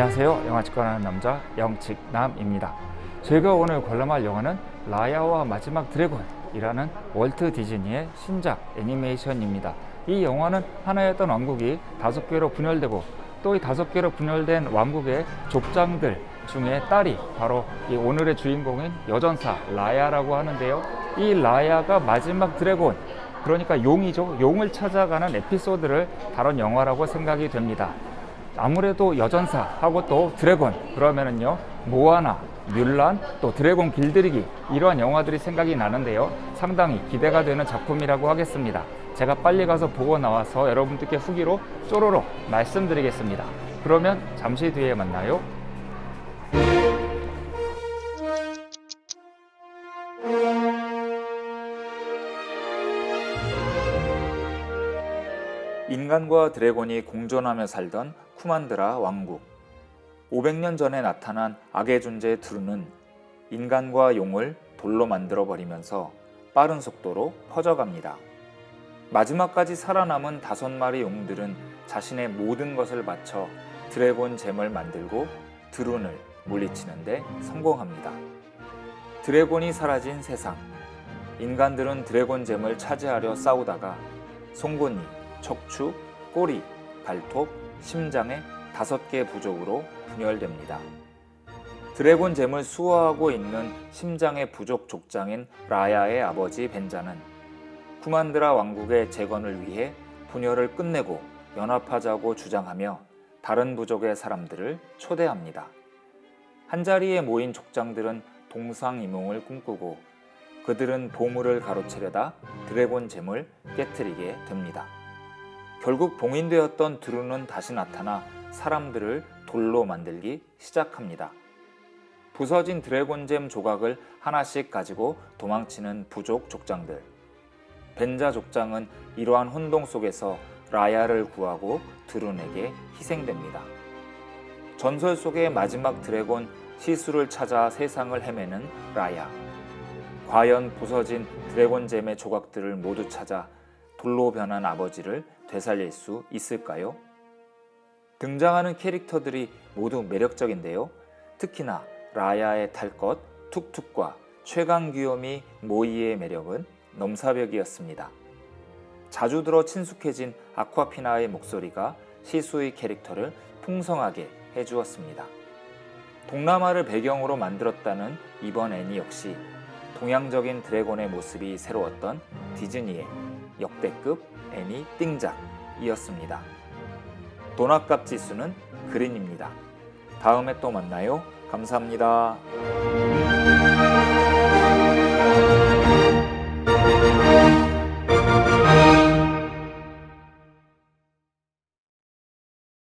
안녕하세요. 영화 직관하는 남자 영직남입니다. 저희가 오늘 관람할 영화는 라야와 마지막 드래곤이라는 월트 디즈니의 신작 애니메이션입니다. 이 영화는 하나였던 왕국이 다섯 개로 분열되고 또 이 다섯 개로 분열된 왕국의 족장들 중에 딸이 바로 이 오늘의 주인공인 여전사 라야라고 하는데요. 이 라야가 마지막 드래곤 그러니까 용이죠. 용을 찾아가는 에피소드를 다룬 영화라고 생각이 됩니다. 아무래도 여전사하고 또 드래곤 그러면은요 모아나, 뮬란, 또 드래곤 길들이기 이러한 영화들이 생각이 나는데요. 상당히 기대가 되는 작품이라고 하겠습니다. 제가 빨리 가서 보고 나와서 여러분들께 후기로 쪼로록 말씀드리겠습니다. 그러면 잠시 뒤에 만나요. 인간과 드래곤이 공존하며 살던 쿠만드라 왕국. 500년 전에 나타난 악의 존재 드루는 인간과 용을 돌로 만들어 버리면서 빠른 속도로 퍼져갑니다. 마지막까지 살아남은 다섯 마리 용들은 자신의 모든 것을 바쳐 드래곤 잼을 만들고 드룬을 물리치는데 성공합니다. 드래곤이 사라진 세상. 인간들은 드래곤 잼을 차지하려 싸우다가 송곳니, 척추, 꼬리, 발톱, 심장의 다섯 개 부족으로 분열됩니다. 드래곤 잼을 수호하고 있는 심장의 부족 족장인 라야의 아버지 벤자는 쿠만드라 왕국의 재건을 위해 분열을 끝내고 연합하자고 주장하며 다른 부족의 사람들을 초대합니다. 한자리에 모인 족장들은 동상이몽을 꿈꾸고 그들은 보물을 가로채려다 드래곤 잼을 깨뜨리게 됩니다. 결국 봉인되었던 드루는 다시 나타나 사람들을 돌로 만들기 시작합니다. 부서진 드래곤잼 조각을 하나씩 가지고 도망치는 부족 족장들. 벤자 족장은 이러한 혼동 속에서 라야를 구하고 드룬에게 희생됩니다. 전설 속의 마지막 드래곤 시수를 찾아 세상을 헤매는 라야. 과연 부서진 드래곤잼의 조각들을 모두 찾아 돌로 변한 아버지를 되살릴 수 있을까요? 등장하는 캐릭터들이 모두 매력적인데요. 특히나 라야의 탈것 툭툭과 최강 귀요미 모이의 매력은 넘사벽이었습니다. 자주 들어 친숙해진 아쿠아피나의 목소리가 시수의 캐릭터를 풍성하게 해주었습니다. 동남아를 배경으로 만들었다는 이번 애니 역시 동양적인 드래곤의 모습이 새로웠던 디즈니의 역대급 애니 띵작이었습니다. 돈아깝 지수는 그린입니다. 다음에 또 만나요. 감사합니다.